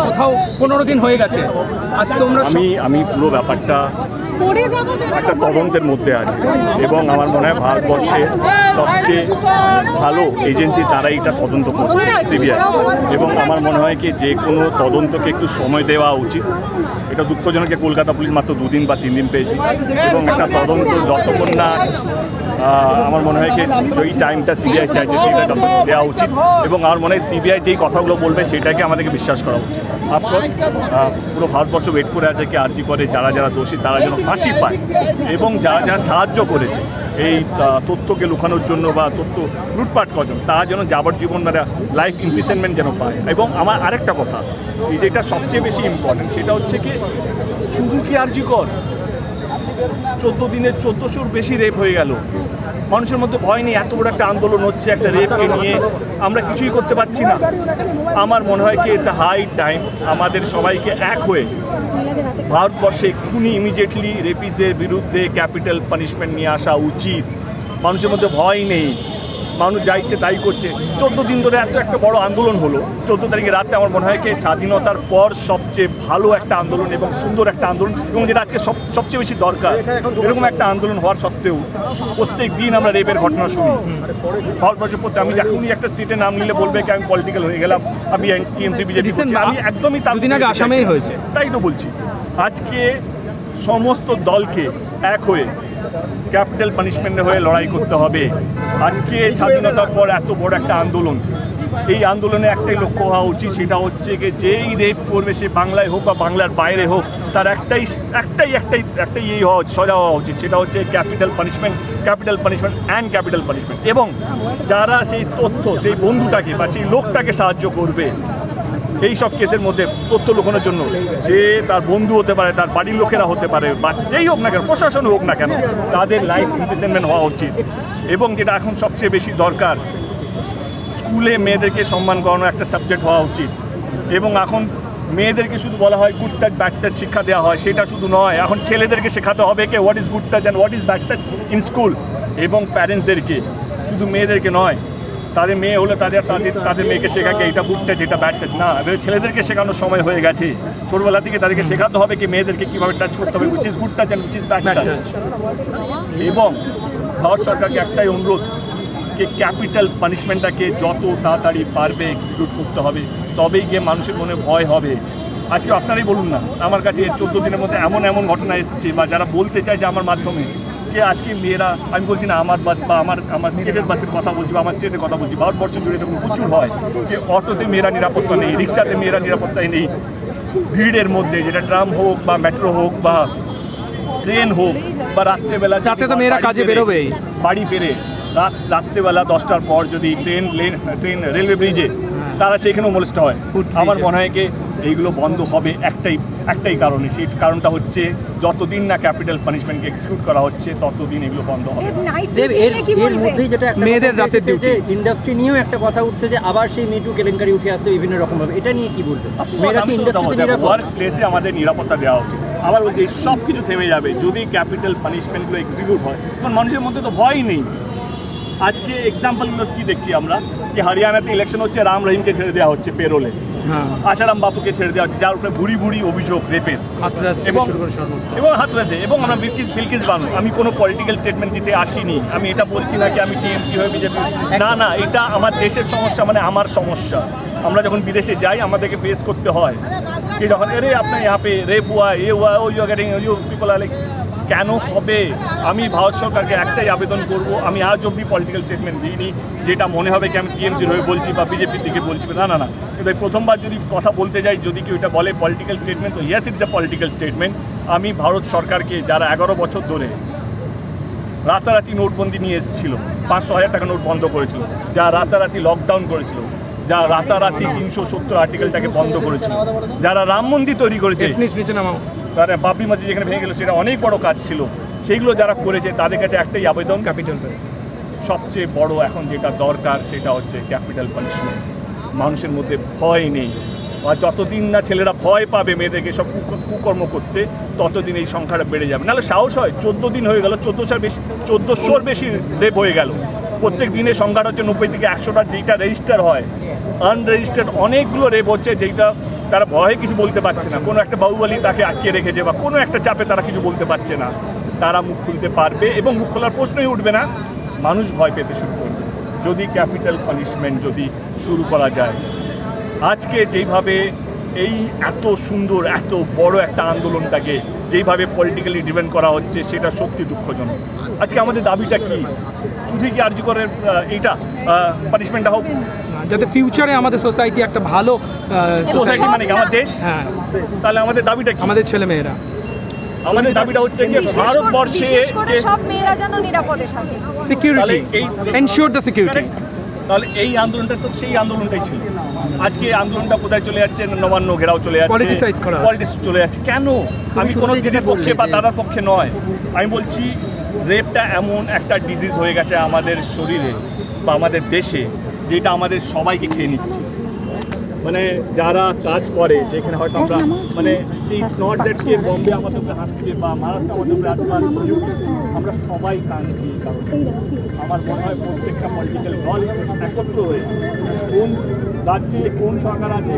কোথাও পনেরো দিন হয়ে গেছে। আজ তোমরা আমি আমি পুরো ব্যাপারটা একটা তদন্তের মধ্যে আছে। এবং আমার মনে হয় ভারতবর্ষে সবচেয়ে ভালো এজেন্সি তারাই এটা তদন্ত করছে সিবিআই। এবং আমার মনে হয় কি যে কোনো তদন্তকে একটু সময় দেওয়া উচিত। এটা দুঃখজনক যে কলকাতা পুলিশ মাত্র দুদিন বা তিন দিন পেয়েছে। এবং একটা তদন্ত যতক্ষণ না আমার মনে হয় কি যেই টাইমটা সিবিআই চাইছে সেটা দেওয়া উচিত। এবং আমার মনে হয় সিবিআই যেই কথাগুলো বলবে সেটাকে আমাদেরকে বিশ্বাস করা উচিত। অফকোর্স পুরো ভারতবর্ষ ওয়েট করে আছে কি আর্জি করে যারা যারা দোষী তারা যেন ফাঁসি পায় এবং যা যা সাহায্য করেছে, এই তথ্যকে লুকানোর জন্য বা তথ্য লুটপাট করার জন্য তারা যেন যাবজ্জীবন মানে লাইফ ইমপ্রিসনমেন্ট যেন পায়। এবং আমার আরেকটা কথা যেটা সবচেয়ে বেশি ইম্পর্টেন্ট সেটা হচ্ছে কি, শুধু কি আর্জি কর চোদ্দ দিনের চোদ্দোশোর বেশি রেপ হয়ে গেল। মানুষের মধ্যে ভয় নেই, এত বড় একটা আন্দোলন হচ্ছে, একটা রেপকে নিয়ে। আমরা কিছুই করতে পারছি না। আমার মনে হয় কি ইটস হাই টাইম আমাদের সবাইকে এক হয়ে ভারতবর্ষে খুনি ইমিডিয়েটলি রেপিসদের বিরুদ্ধে ক্যাপিটাল পানিশমেন্ট নিয়ে আসা উচিত। মানুষের মধ্যে ভয় নেই। মানুষ যা ইচ্ছে তাই করছে। চোদ্দ দিন ধরে এত একটা বড় আন্দোলন হলো। চোদ্দ তারিখে রাতে আমার মনে হয় কি, স্বাধীনতার পর সবচেয়ে ভালো একটা আন্দোলন এবং সুন্দর একটা আন্দোলন এবং যেটা আজকে সব সবচেয়ে বেশি দরকার এরকম একটা আন্দোলন হওয়ার সত্ত্বেও প্রত্যেক দিন আমরা রেপের ঘটনা শুনি। ভারতবর্ষের প্রত্যেক আমি এখনই একটা স্টেটে নাম নিলে বলবে কি আমি পলিটিক্যাল হয়ে গেলাম আমি টিএমসি বিজেপি আমি একদমই তার দিন আগে আসামেই হয়েছে। তাই তো বলছি। আজকে সমস্ত দলকে এক হয়ে ক্যাপিটাল পানিশমেন্টের হয়ে লড়াই করতে হবে। আজকে স্বাধীনতার পর এত বড় একটা আন্দোলন। এই আন্দোলনে একটাই লক্ষ্য হওয়া উচিত, সেটা হচ্ছে যে যেই রেপ করবে সে বাংলায় হোক বা বাংলার বাইরে হোক, তার একটাই একটাই একটাই একটাই এই হওয়া, সজা হওয়া উচিত, সেটা হচ্ছে capital punishment capital punishment and capital punishment. এবং যারা সেই তথ্য, সেই বন্ধুটাকে বা সেই লোকটাকে সাহায্য করবে এই সব কেসের মধ্যে তথ্য লুকানোর জন্য সে তার বন্ধু হতে পারে, তার বাড়ির লোকেরা হতে পারে, বা যেই হোক না কেন, প্রশাসন হোক না কেন, তাদের লাইফ ইমপ্রিজনমেন্ট হওয়া উচিত। এবং যেটা এখন সবচেয়ে বেশি দরকার, স্কুলে মেয়েদেরকে সম্মান করানো একটা সাবজেক্ট হওয়া উচিত। এবং এখন মেয়েদেরকে শুধু বলা হয় গুড টাচ ব্যাড টাচ শিক্ষা দেওয়া হয়, সেটা শুধু নয়, এখন ছেলেদেরকে শেখাতে হবে কে what is good touch and what is bad touch in school এবং প্যারেন্টসদেরকে শুধু মেয়েদেরকে নয় তাদের মেয়ে হলে তাদের তাদের তাদের মেয়েকে শেখাকে এটা গুড টাচ এটা ব্যাড টাচ না, এবার ছেলেদেরকে শেখানোর সময় হয়ে গেছে। ছোটবেলা থেকে তাদেরকে শেখাতে হবে কি মেয়েদেরকে কীভাবে টাচ করতে হবে is good touch and bad touch এবং ভারত সরকারকে একটাই অনুরোধ, যে ক্যাপিটাল পানিশমেন্টটাকে যত তাড়াতাড়ি পারবে এক্সিকিউট করতে হবে, তবেই গিয়ে মানুষের মনে ভয় হবে। আজকে আপনারাই বলুন না, আমার কাছে চোদ্দ দিনের মধ্যে এমন এমন ঘটনা এসেছে বা যারা বলতে চায় যে আমার মাধ্যমে যে আজকে মেয়েরা আমি বলছি না আমার বাস বা আমার আমার স্টেটের বাসের কথা বলছি বা আমার স্টেটের কথা বলছি ভারতবর্ষ জুড়ে দেখুন প্রচুর হয় যে অটোতে মেয়েরা নিরাপত্তা নেই রিক্সাতে মেয়েরা নিরাপত্তা নেই ভিড়ের মধ্যে যেটা ট্রাম হোক বা মেট্রো হোক বা ট্রেন হোক বা রাত্রেবেলা যদি রাতে তো মেয়েরা কাজে বেরোবেই। বাড়ি ফেরে রাত রাত্রেবেলা দশটার পর যদি ট্রেন লেন ট্রেন রেলওয়ে ব্রিজে তারা সেখানেও মোলেস্ট হয়। আমার মনে হয় কি এইগুলো বন্ধ হবে একটাই একটাই কারণে। সেই কারণটা হচ্ছে যতদিন না ক্যাপিটাল পানিশমেন্টকে এক্সিকিউট করা হচ্ছে ততদিন এগুলো বন্ধ হবে দেব এর এর মধ্যেই যেটা একটা মেয়েদের কথা রাতের। যে ইন্ডাস্ট্রি নিয়েও একটা কথা উঠছে যে আবার সেই মিটু কেলেঙ্কারি উঠে আসছে বিভিন্ন রকম ভাবে এটা নিয়ে কি বলবেন মেয়েরা কি ইন্ডাস্ট্রিতে নিরাপদ? ওয়ার্ক প্লেসে আমাদের নিরাপত্তা দেওয়া উচিত। আবার বলছি সব কিছু থেমে যাবে যদি ক্যাপিটাল পানিশমেন্টগুলো এক্সিকিউট হয়। তখন মানুষের মধ্যে তো ভয়ই নেই। আজকে এক্সাম্পলগুলো কি দেখছি আমরা? কি হরিয়ানাতে ইলেকশন হচ্ছে রাম রহিমকে ছেড়ে দেওয়া হচ্ছে পেরোলে আশারাম বাপুকে ছেড়ে দেওয়া হচ্ছে যার উপরে ভুরি ভুরি অভিযোগ রেপের এবং এবং হাতরাসে এবং আমরা বিলকিস বিলকিস বানু আমি কোনো পলিটিক্যাল স্টেটমেন্ট দিতে আসিনি। আমি এটা বলছি না কি আমি টিএমসি হয়ে বিজেপি না না এটা আমার দেশের সমস্যা মানে আমার সমস্যা। আমরা যখন বিদেশে যাই আমাদেরকে ফেস করতে হয়। কি যখন এরে আপনার ইয়া পে রেপ হুয়া এ হুয়া ও you are getting you people are like কেন হবে? আমি ভারত সরকারকে একটাই আবেদন করব, আমি আজ অব্দি পলিটিক্যাল স্টেটমেন্ট দিইনি, যেটা মনে হবে কি আমি টিএমসির হয়ে বলছি বা বিজেপির দিকে বলছি, না না না। কিন্তু প্রথমবার যদি কথা বলতে যাই, যদি কেউ এটা বলে পলিটিক্যাল স্টেটমেন্ট তো yes it's a political statement আমি ভারত সরকারকে যারা এগারো বছর ধরে রাতারাতি নোটবন্দি নিয়ে এসেছিল, পাঁচশো হাজার টাকা নোট বন্ধ করেছিল, যা রাতারাতি লকডাউন করেছিল, যা রাতারাতি তিনশো সত্তর আর্টিকেলটাকে বন্ধ করেছিল, যারা রাম মন্দির তৈরি করেছে নিচে তারা বাবরি মসজিদ যেখানে ভেঙে গেল সেটা অনেক বড় কাজ ছিল। সেইগুলো যারা করেছে তাদের কাছে একটাই আবেদন ক্যাপিটাল সবচেয়ে বড় এখন যেটা দরকার সেটা হচ্ছে ক্যাপিটাল পানিশমেন্ট। মানুষের মধ্যে ভয় নেই। আর যতদিন না ছেলেরা ভয় পাবে মেয়েদেরকে সব কুকর্ম করতে ততদিন এই সংখ্যাটা বেড়ে যাবে। নাহলে সাহস হয় চোদ্দ দিন হয়ে গেল চোদ্দোশোর বেশি চোদ্দোশোর বেশি রেপ হয়ে গেল। প্রত্যেক দিনের সংখ্যাটা হচ্ছে নব্বই থেকে একশোটা যেটা রেজিস্টার হয়। আনরেজিস্টার্ড অনেকগুলো রেপ হচ্ছে যেটা তারা ভয়ে কিছু বলতে পারছে না। কোনো একটা বাহুবলী তাকে আটকে রেখেছে বা কোনো একটা চাপে তারা কিছু বলতে পারছে না। তারা মুখ খুলতে পারবে এবং মুখ খোলার প্রশ্নই উঠবে না। মানুষ ভয় পেতে শুরু করবে। যদি ক্যাপিটাল পানিশমেন্ট যদি শুরু করা যায়। আজকে যেইভাবে এই এত সুন্দর, এত বড় একটা আন্দোলনটাকে যেইভাবে পলিটিক্যালি ডিপেন্ড করা হচ্ছে, সেটা সত্যি দুঃখজনক। আজকে আমাদের দাবিটা কি? শুধু কি আর্জি করে এইটা পানিশমেন্টটা হোক? যাতে ফিউচারে আমাদের সোসাইটি একটা ভালো সোসাইটি মানে কি আমার দেশ? হ্যাঁ। তাহলে আমাদের দাবিটা কি? আমাদের ছেলে মেয়েরা। আমাদের দাবিটা হচ্ছে যে ভারতবর্ষে সব মেয়েরা যেন নিরাপদে থাকে। সিকিউরিটি এই- এনশিওর দ্য সিকিউরিটি তাহলে এই আন্দোলনটা তো সেই আন্দোলনটাই ছিল। আজকে আন্দোলনটা কোথায় চলে যাচ্ছে? নবান্ন ঘেরাও চলে যাচ্ছে। হচ্ছে। চলে যাচ্ছে। কেন? আমি কোনো দিদির পক্ষে বা দাদার পক্ষে নয়। আমি বলছি রেপটা এমন একটা ডিজিজ হয়ে গেছে আমাদের শরীরে বা আমাদের দেশে যেটা আমাদের সবাইকে খেয়ে নিচ্ছে। মানে যারা কাজ করে, যেখানে হয়তো আমরা মানে এই নট দ্যাট কে বম্বে আমাদের উপরে হাসছে বা মহারাষ্ট্র আমাদের উপরে হাসছে বা আমরা সবাই কাঁদছি এই কারণে। আমার মনে হয় প্রত্যেকটা পলিটিক্যাল দল একত্র হয়ে কোন রাজ্যে কোন সরকার আছে